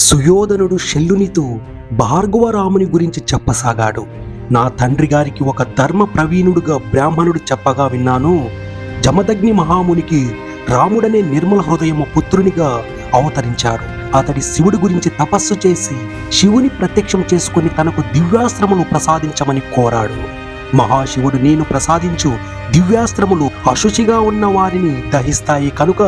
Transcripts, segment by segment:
సుయోధనుడు శల్యునితో భార్గవరాముని గురించి చెప్పసాగాడు. నా తండ్రి గారికి ఒక ధర్మ ప్రవీణుడుగా బ్రాహ్మణుడు చెప్పగా విన్నాను. జమదగ్ని మహామునికి రాముడనే నిర్మల హృదయము పుత్రునిగా అవతరించాడు. అతడి శివుడి గురించి తపస్సు చేసి శివుని ప్రత్యక్షం చేసుకుని తనకు దివ్యాశ్రమను ప్రసాదించమని కోరాడు. మహాశివుడు నేను ప్రసాదించు దివ్యాస్త్రములు అశుచిగా ఉన్న వారిని దహిస్తాయి కనుక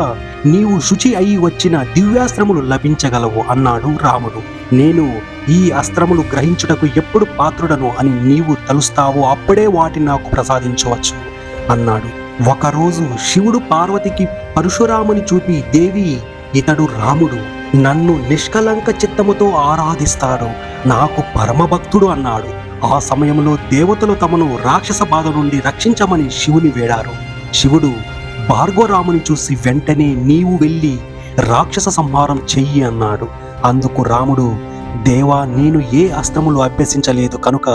నీవు శుచి అయి వచ్చిన దివ్యాస్త్రములు లభించగలవు అన్నాడు రాముడు. నేను ఈ అస్త్రములు గ్రహించుటకు ఎప్పుడు పాత్రుడను అని నీవు తలుస్తావో అప్పుడే వాటిని నాకు ప్రసాదించవచ్చు అన్నాడు. ఒకరోజు శివుడు పార్వతికి పరశురాముని చూపి దేవి ఇతడు రాముడు. నన్ను నిష్కలంక చిత్తముతో ఆరాధిస్తాడు. నాకు పరమభక్తుడు అన్నాడు. ఆ సమయంలో దేవతలు తమను రాక్షస బాధ నుండి రక్షించమని శివుని వేడారు. శివుడు భార్గవరాముని చూసి వెంటనే నీవు వెళ్ళి రాక్షస సంహారం చెయ్యి అన్నాడు. అందుకు రాముడు దేవా నేను ఏ అస్త్రములు అభ్యసించలేదు కనుక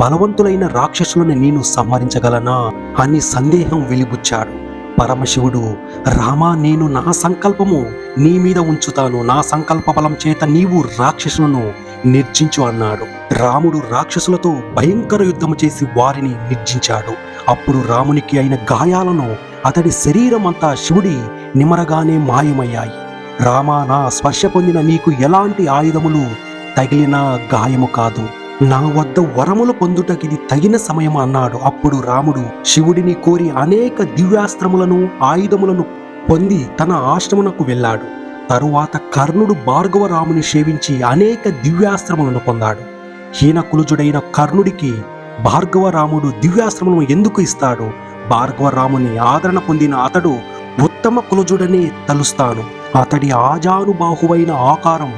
బలవంతులైన రాక్షసులను నేను సంహరించగలనా? అని సందేహం వెలిబుచ్చాడు. పరమశివుడు రామా నేను నా సంకల్పము నీ మీద ఉంచుతాను. నా సంకల్ప బలం చేత నీవు రాక్షసులను నిర్జించు అన్నాడు. రాముడు రాక్షసులతో భయంకర యుద్ధము చేసి వారిని నిర్జించాడు. అప్పుడు రామునికి అయిన గాయాలను అతడి శరీరం అంతా శివుడి నిమరగానే మాయమయ్యాయి. రామా నా స్పర్శ పొందిన నీకు ఎలాంటి ఆయుధములు తగిలిన గాయము కాదు. నా వద్ద వరములు పొందుటకిది తగిన సమయం అన్నాడు. అప్పుడు రాముడు శివుడిని కోరి అనేక దివ్యాస్త్రములను ఆయుధములను పొంది తన ఆశ్రమునకు వెళ్ళాడు. తరువాత కర్ణుడు భార్గవరాముని సేవించి అనేక దివ్యాశ్రములను పొందాడు. హీనకులుజుడైన కర్ణుడికి భార్గవరాముడు దివ్యాస్త్రములను ఎందుకు ఇస్తాడు? భార్గవరాముని ఆదరణ పొందిన అతడు ఉత్తమ కులజుడనే తలుస్తాను. అతడి ఆజానుబాహువైన ఆకారం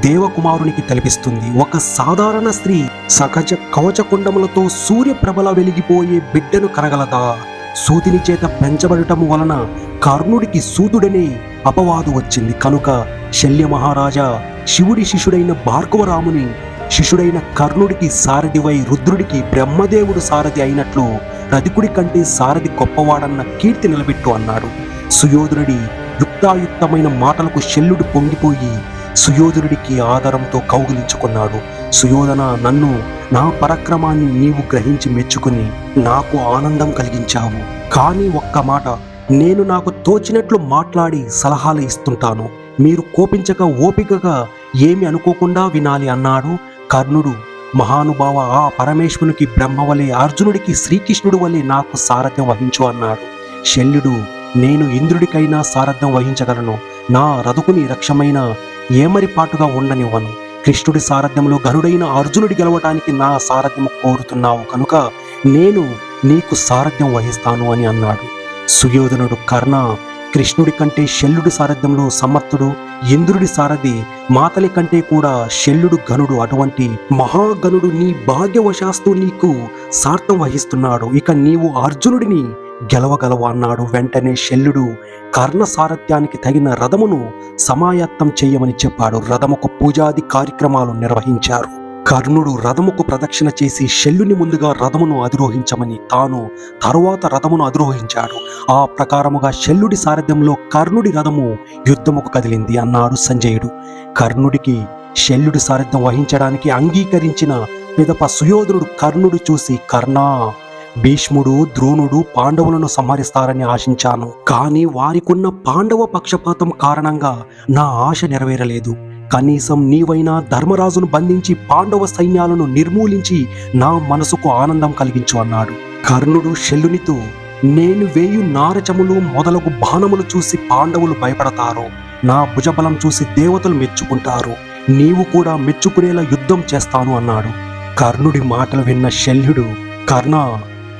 దేవకుమారునికి తలపిస్తుంది. ఒక సాధారణ స్త్రీ సహజ కవచకుండములతో సూర్యప్రభల వెలిగిపోయే బిడ్డను కనగలదా? సూదిని చేత పెంచబడటము వలన కర్ణుడికి సూతుడనే అపవాదు వచ్చింది. కనుక శల్య మహారాజా శివుడి శిష్యుడైన భార్గవరాముని శిష్యుడైన కర్ణుడికి సారథివై రుద్రుడికి బ్రహ్మదేవుడు సారథి అయినట్లు రధికుడి కంటే సారథి గొప్పవాడన్న కీర్తి నిలబెట్టు అన్నాడు. సుయోధనుడి యుక్తాయుక్తమైన మాటలకు శల్యుడు పొంగిపోయి సుయోధనుడికి ఆధారంతో కౌగిలించుకున్నాడు. సుయోధన నన్ను నా పరక్రమాన్ని నీవు గ్రహించి మెచ్చుకుని నాకు ఆనందం కలిగించావు. కానీ ఒక్క మాట నేను నాకు తోచినట్లు మాట్లాడి సలహాలు ఇస్తుంటాను. మీరు కోపించక ఓపికగా ఏమి అనుకోకుండా వినాలి అన్నాడు కర్ణుడు. మహానుభావ ఆ పరమేశ్వరునికి బ్రహ్మ వలె అర్జునుడికి శ్రీకృష్ణుడు వలె నాకు సారథ్యం వహించు అన్నాడు. శల్యుడు నేను ఇంద్రుడికైనా సారథ్యం వహించగలను. నా రథుకుని రక్షమైన ఏమరిపాటుగా ఉండనివ్వను. కృష్ణుడి సారథ్యంలో గరుడైన అర్జునుడి గెలవటానికి నా సారథ్యం కోరుతున్నావు కనుక నేను నీకు సారథ్యం వహిస్తాను అని అన్నాడు. సుయోధనుడు కర్ణ కృష్ణుడి కంటే శల్యుడి సారథ్యంలో సమర్థుడు ఇంద్రుడి సారథి మాతలి కంటే కూడా శల్యుడు గనుడు అటువంటి మహాగనుడు నీ భాగ్యవశాస్తు నీకు సార్థం వహిస్తున్నాడు. ఇక నీవు అర్జునుడిని గెలవగలవు అన్నాడు వెంటనే శల్యుడు కర్ణ సారథ్యానికి తగిన రథమును సమాయత్తం చేయమని చెప్పాడు. రథముకు పూజాది కార్యక్రమాలు నిర్వహించారు. కర్ణుడు రథముకు ప్రదక్షిణ చేసి శల్యుని ముందుగా రథమును అధిరోహించమని తాను తరువాత రథమును అధిరోహించాడు. ఆ ప్రకారముగా శల్యుడి సారథ్యంలో కర్ణుడి రథము యుద్ధముకు కదిలింది అన్నాడు సంజయుడు. కర్ణుడికి శల్యుడి సారథ్యం వహించడానికి అంగీకరించిన పిదప సుయోధనుడు కర్ణుడు చూసి కర్ణా భీష్ముడు ద్రోణుడు పాండవులను సంహరిస్తారని ఆశించాను. కానీ వారికున్న పాండవ పక్షపాతం కారణంగా నా ఆశ నెరవేరలేదు. కనీసం నీవైనా ధర్మరాజును బంధించి పాండవ సైన్యాలను నిర్మూలించి నా మనసుకు ఆనందం కలిగించు అన్నాడు. కర్ణుడు శల్యునితో నేను వేయు నారచములు మొదలగు బాణములు చూసి పాండవులు భయపడతారు. నా భుజబలం చూసి దేవతలు మెచ్చుకుంటారు. నీవు కూడా మెచ్చుకునేలా యుద్ధం చేస్తాను అన్నాడు. కర్ణుడి మాటలు విన్న శల్యుడు కర్ణ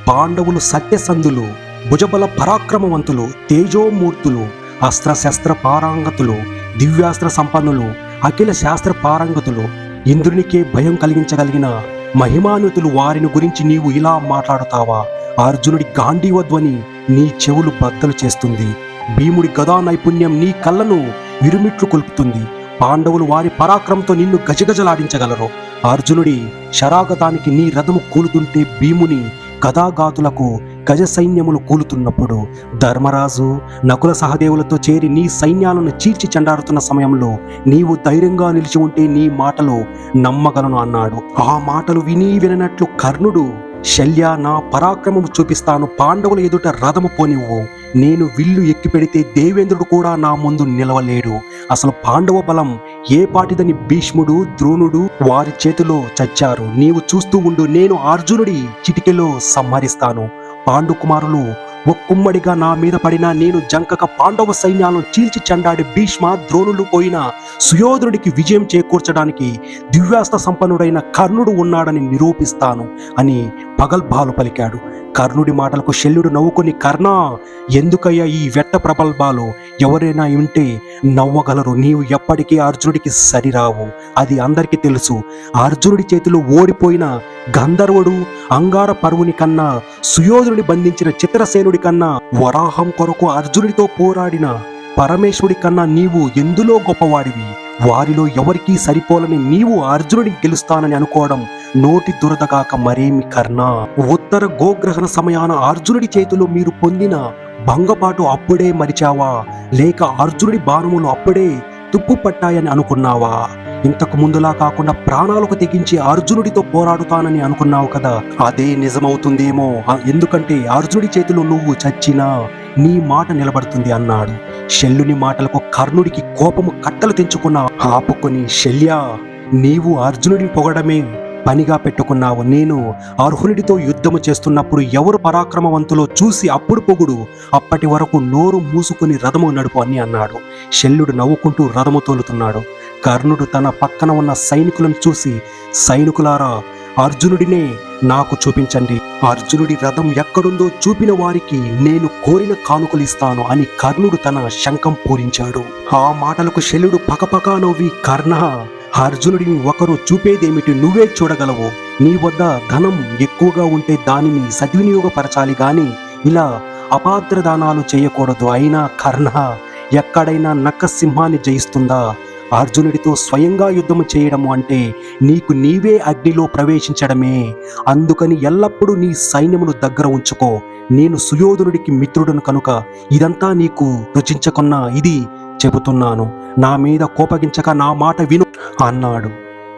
పాండవులు సత్యసంధులు భుజబల పరాక్రమవంతులు తేజోమూర్తులు అస్త్రశస్త్ర పారాంగతులు దివ్యాస్త్ర సంపన్నులు అఖిల శాస్త్ర పారంగతులు ఇంద్రునికే భయం కలిగించగలిగిన మహిమానుతులు వారిని గురించి నీవు ఇలా మాట్లాడుతావా? అర్జునుడి గాంధీవధ్వని నీ చెవులు బద్దలు చేస్తుంది. భీముడి గదా నైపుణ్యం నీ కళ్ళను విరుమిట్లు కొలుపుతుంది. పాండవులు వారి పరాక్రమంతో నిన్ను గజగజలాడించగలరు. అర్జునుడి శరాగతానికి నీ రథము కూలుతుంటే భీముని గదాగాతులకు గజ సైన్యములు కూలుతున్నప్పుడు ధర్మరాజు నకుల సహదేవులతో చేరి నీ సైన్యాలను చీల్చి చెండారుతున్న సమయంలో నీవు ధైర్యంగా నిలిచి ఉంటే నీ మాటలు నమ్మగలను అన్నాడు. ఆ మాటలు విని విననట్లు కర్ణుడు శల్య నా పరాక్రమము చూపిస్తాను. పాండవుల ఎదుట రథము పోనివ్వు. నేను విల్లు ఎక్కి పెడితే దేవేంద్రుడు కూడా నా ముందు నిలవలేడు. అసలు పాండవ బలం ఏ పాటిదని భీష్ముడు ద్రోణుడు వారి చేతిలో చచ్చారు? నీవు చూస్తూ ఉండు నేను అర్జునుడి చిటికెలో సంహరిస్తాను. పాండు కుమారులు ఒక్కుమ్మడిగా నా మీద పడినా నేను జంకక పాండవ సైన్యాలను చీల్చి చండాడి భీష్మ ద్రోణులు పోయిన సుయోధనుడికి విజయం చేకూర్చడానికి దివ్యాస్త్ర సంపన్నుడైన కర్ణుడు ఉన్నాడని నిరూపిస్తాను అని పగల్భాలు పలికాడు. కర్ణుడి మాటలకు శల్యుడు నవ్వుకుని కర్ణ ఎందుకయ్యా ఈ వెట్ట ప్రబల్భాలు ఎవరైనా ఉంటే నవ్వగలరు. నీవు ఎప్పటికీ అర్జునుడికి సరిరావు. అది అందరికీ తెలుసు. అర్జునుడి చేతిలో ఓడిపోయిన గంధర్వుడు అంగార పరువుని కన్నా సుయోధనుడి బంధించిన చిత్రసేనుడి కన్నా వరాహం కొరకు అర్జునుడితో పోరాడిన పరమేశ్వరుడి కన్నా నీవు ఎందులో గొప్పవాడివి? వారిలో ఎవరికీ సరిపోలని నీవు అర్జునుడిని గెలుస్తానని అనుకోవడం నోటి దురదగాక మరేమి కర్ణ? ఉత్తర గోగ్రహణ సమయాన అర్జునుడి చేతిలో మీరు పొందిన భంగపాటు అప్పుడే మరిచావా? లేక అర్జునుడి బాణములు అప్పుడే తుప్పు పట్టాయని అనుకున్నావా? ఇంతకు ముందులా కాకుండా ప్రాణాలకు తెగించి అర్జునుడితో పోరాడుతానని అనుకున్నావు కదా? అదే నిజమవుతుందేమో. ఎందుకంటే అర్జునుడి చేతిలో నువ్వు చచ్చినా నీ మాట నిలబడుతుంది అన్నాడు. శల్యుని మాటలకు కర్ణుడికి కోపము కట్టలు తెంచుకున్న ఆపుకొని శల్య నీవు అర్జునుడిని పొగడమే పనిగా పెట్టుకున్నావు. నేను అర్హునిడితో యుద్ధము చేస్తున్నప్పుడు ఎవరు పరాక్రమవంతులో చూసి అప్పుడు పొగుడు. అప్పటి వరకు నోరు మూసుకుని రథము నడుపు అని అన్నాడు. శల్యుడు నవ్వుకుంటూ రథము తోలుతున్నాడు. కర్ణుడు తన పక్కన ఉన్న సైనికులను చూసి సైనికులారా అర్జునుడినే నాకు చూపించండి. అర్జునుడి రథం ఎక్కడుందో చూపిన వారికి నేను కోరిన కానుకలు ఇస్తాను అని కర్ణుడు తన శంఖం పూరించాడు. ఆ మాటలకు శల్యుడు పకపకా నవ్వి కర్ణ అర్జునుడిని ఒకరు చూపేదేమిటి నువ్వే చూడగలవు? నీ వద్ద ధనం ఎక్కువగా ఉంటే దానిని సద్వినియోగపరచాలి గాని ఇలా అపాత్ర దానాలు చేయకూడదు. అయినా కర్ణ ఎక్కడైనా నక్క సింహాన్ని జయిస్తుందా? అర్జునుడితో స్వయంగా యుద్ధము చేయడము అంటే నీకు నీవే అగ్నిలో ప్రవేశించడమే. అందుకని ఎల్లప్పుడూ నీ సైన్యమును దగ్గర ఉంచుకో. నేను సుయోధనుడికి మిత్రుడను కనుక ఇదంతా నీకు రుచించకున్నా ఇది చెబుతున్నాను. నా మీద కోపగించక నా మాట విను. అన్నాడు.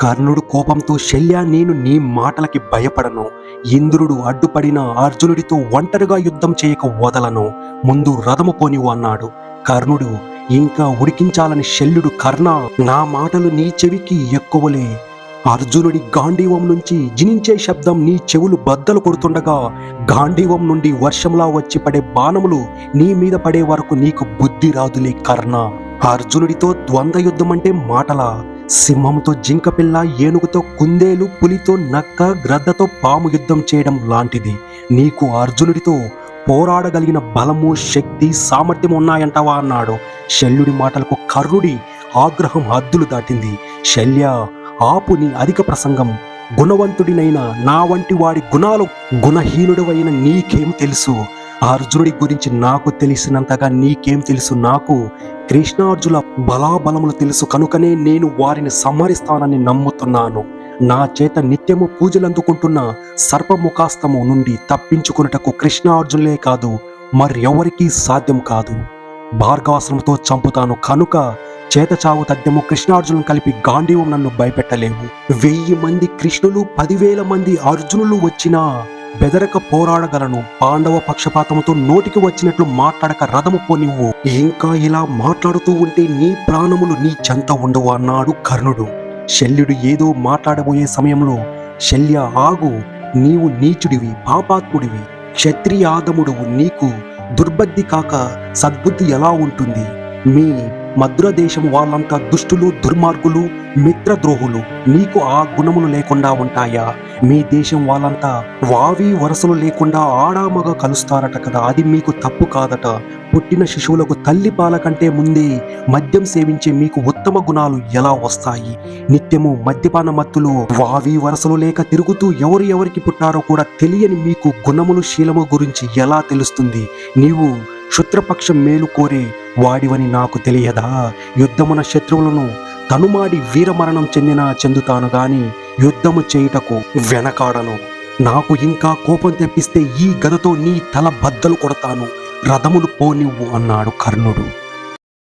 కర్ణుడు కోపంతో శల్య నేను నీ మాటలకి భయపడను. ఇంద్రుడు అడ్డుపడిన అర్జునుడితో ఒంటరిగా యుద్ధం చేయక వదలను. ముందు రథము పోనివు అన్నాడు. కర్ణుడు ఇంకా ఉడికించాలని శల్యుడు కర్ణ నా మాటలు నీ చెవికి ఎక్కువలే. అర్జునుడి గాంధీవం నుంచి జినించే శబ్దం నీ చెవులు బద్దలు కొడుతుండగా గాంధీవం నుండి వర్షంలా వచ్చి పడే బాణములు నీ మీద పడే వరకు నీకు బుద్ధి రాదులే కర్ణ. అర్జునుడితో ద్వంద్వ యుద్ధం అంటే మాటలా? సింహంతో జింకపిల్ల ఏనుగుతో కుందేలు పులితో నక్క గ్రద్దతో పాము యుద్ధం చేయడం లాంటిది. నీకు అర్జునుడితో పోరాడగలిగిన బలము శక్తి సామర్థ్యం ఉన్నాయంటావా అన్నాడు. శల్యుడి మాటలకు కర్ణుడి ఆగ్రహం హద్దులు దాటింది. శల్య ఆపు నీ అధిక ప్రసంగం. గుణవంతుడినైన నా వంటి వాడి గుణాలు గుణహీనుడవైన నీకేం తెలుసు? అర్జునుడి గురించి నాకు తెలిసినంతగా నీకేం తెలుసు? నాకు కృష్ణార్జుల బలాబలములు తెలుసు. కనుకనే నేను వారిని సంహరిస్తానని నమ్ముతున్నాను. నా చేత నిత్యము పూజలు అందుకుంటున్న సర్పముఖాస్తము నుండి తప్పించుకున్నటకు కృష్ణార్జునులే కాదు మరెవరికీ సాధ్యం కాదు. భార్గవాశ్రమంతో చంపుతాను. కనుక చేతచావు తథ్యము కృష్ణార్జునులు కలిపి గాంధీవం నన్ను భయపెట్టలేవు. వెయ్యి మంది కృష్ణులు పదివేల మంది అర్జునులు వచ్చినా బెదరక పోరాడగలను పాండవ పక్షపాతముతో నోటికి వచ్చినట్లు మాట్లాడక రథము పోనివ్వు. ఇంకా ఇలా మాట్లాడుతూ ఉంటే నీ ప్రాణములు నీ చెంత ఉండవు అన్నాడు కర్ణుడు. శల్యుడు ఏదో మాట్లాడబోయే సమయంలో శల్య ఆగు. నీవు నీచుడివి పాపాత్ముడివి. క్షత్రియాదముడువు నీకు దుర్బుద్ధి కాక సద్బుద్ధి ఎలా ఉంటుంది? మీ మధుర దేశం వాళ్ళంతా దుష్టులు దుర్మార్గులు మిత్రద్రోహులు. నీకు ఆ గుణములు లేకుండా ఉంటాయా? మీ దేశం వాళ్ళంతా వావి వరసలు లేకుండా ఆడామగ కలుస్తారట కదా. అది మీకు తప్పు కాదట. పుట్టిన శిశువులకు తల్లి పాల కంటే ముందే మద్యం సేవించే మీకు ఉత్తమ గుణాలు ఎలా వస్తాయి? నిత్యము మద్యపాన మత్తులో వావి వరసలు లేక తిరుగుతూ ఎవరు ఎవరికి పుట్టారో కూడా తెలియని మీకు గుణములు శీలము గురించి ఎలా తెలుస్తుంది? నీవు శుత్రపక్షం మేలు కోరే వాడివని నాకు తెలియదా? యుద్ధమున శత్రువులను తనుమాడి వీరమరణం చెందినా చెందుతాను గాని యుద్ధము చేయుటకు వెనకాడను. నాకు ఇంకా కోపం తెప్పిస్తే ఈ గదతో నీ తల బద్దలు కొడతాను. రథములు పోనివ్వు అన్నాడు కర్ణుడు.